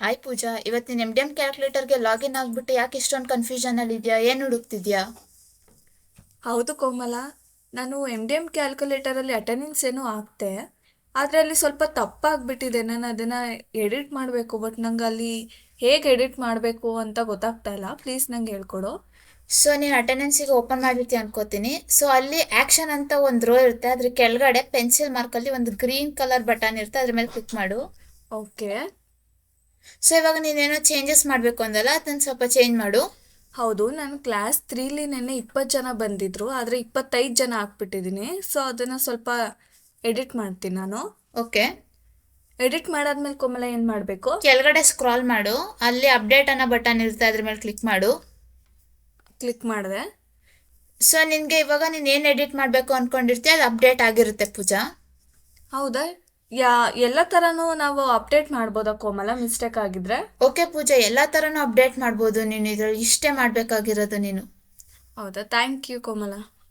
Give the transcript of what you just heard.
Hi Pooja ಇವತ್ತಿನ M D M ಕ್ಯಾಲ್ಕುಲೇಟರ್ಗೆ login ಆಗಿಬಿಟ್ಟು ಯಾಕೆ ಇಷ್ಟೊಂದು ಕನ್ಫ್ಯೂಷನಲ್ಲಿ ಇದೆಯಾ? ಏನು ಹುಡುಕ್ತಿದ್ಯಾ? ಹೌದು ಕೋಮಲ. ನಾನು ಎಂ ಡಿ ಎಂ ಕ್ಯಾಲ್ಕುಲೇಟರಲ್ಲಿ ಅಟೆಂಡೆನ್ಸ್ ಏನೋ ಹಾಕ್ತೆ ಆದರೆ ಅಲ್ಲಿ ಸ್ವಲ್ಪ ತಪ್ಪಾಗ್ಬಿಟ್ಟಿದೆ. ನಾನು ಅದನ್ನು ಎಡಿಟ್ ಮಾಡಬೇಕು ಬಟ್ ನಂಗೆ ಅಲ್ಲಿ ಹೇಗೆ ಎಡಿಟ್ ಮಾಡಬೇಕು ಅಂತ ಗೊತ್ತಾಗ್ತಾ ಇಲ್ಲ. ಪ್ಲೀಸ್ ನಂಗೆ ಹೇಳ್ಕೊಡು. ಸೊ ನೀನು ಅಟೆಂಡೆನ್ಸಿಗೆ ಓಪನ್ ಮಾಡಿರ್ತೀಯ ಅನ್ಕೋತೀನಿ. ಸೊ ಅಲ್ಲಿ ಆ್ಯಕ್ಷನ್ ಅಂತ ಒಂದು ರೋ ಇರುತ್ತೆ. ಅದ್ರ ಕೆಳಗಡೆ ಪೆನ್ಸಿಲ್ ಮಾರ್ಕಲ್ಲಿ ಒಂದು ಗ್ರೀನ್ ಕಲರ್ ಬಟನ್ ಇರುತ್ತೆ. ಅದ್ರ ಮೇಲೆ ಕ್ಲಿಕ್ ಮಾಡು. ಓಕೆ ಸೊ ಇವಾಗ ನೀನೇನೋ ಚೇಂಜಸ್ ಮಾಡಬೇಕು ಅಂದಲ್ಲ ಅದನ್ನ ಸ್ವಲ್ಪ ಚೇಂಜ್ ಮಾಡು. ಹೌದು ನಾನು ಕ್ಲಾಸ್ ತ್ರೀಲಿ ನೆನ್ನೆ ಇಪ್ಪತ್ತು ಜನ ಬಂದಿದ್ರು ಆದರೆ ಇಪ್ಪತ್ತೈದು ಜನ ಹಾಕ್ಬಿಟ್ಟಿದ್ದೀನಿ ಸೊ ಅದನ್ನು ಸ್ವಲ್ಪ ಎಡಿಟ್ ಮಾಡ್ತೀನಿ ನಾನು. ಓಕೆ ಎಡಿಟ್ ಮಾಡಾದ್ಮೇಲೆ ಕೊಮ್ಮಲ ಏನು ಮಾಡಬೇಕು? ಕೆಳಗಡೆ ಸ್ಕ್ರಾಲ್ ಮಾಡು. ಅಲ್ಲಿ ಅಪ್ಡೇಟ್ ಅನ್ನೋ ಬಟನ್ ಇರುತ್ತೆ ಅದ್ರ ಮೇಲೆ ಕ್ಲಿಕ್ ಮಾಡು. ಕ್ಲಿಕ್ ಮಾಡಿದೆ. ಸೊ ನಿನಗೆ ಇವಾಗ ನೀನು ಏನು ಎಡಿಟ್ ಮಾಡಬೇಕು ಅಂದ್ಕೊಂಡಿರ್ತೀಯ ಅದು ಅಪ್ಡೇಟ್ ಆಗಿರುತ್ತೆ ಪೂಜಾ. ಹೌದಾ? ಯಾ ಎಲ್ಲ ಥರನೂ ನಾವು ಅಪ್ಡೇಟ್ ಮಾಡ್ಬೋದಾ ಕೋಮಲ? ಮಿಸ್ಟೇಕ್ ಆಗಿದ್ರೆ? ಓಕೆ ಪೂಜಾ ಎಲ್ಲ ಥರನೂ ಅಪ್ಡೇಟ್ ಮಾಡ್ಬೋದು. ನೀನು ಇದ್ರಲ್ಲಿ ಇಷ್ಟೇ ಮಾಡಬೇಕಾಗಿರೋದು ನೀನು. ಹೌದಾ? Thank you Komala.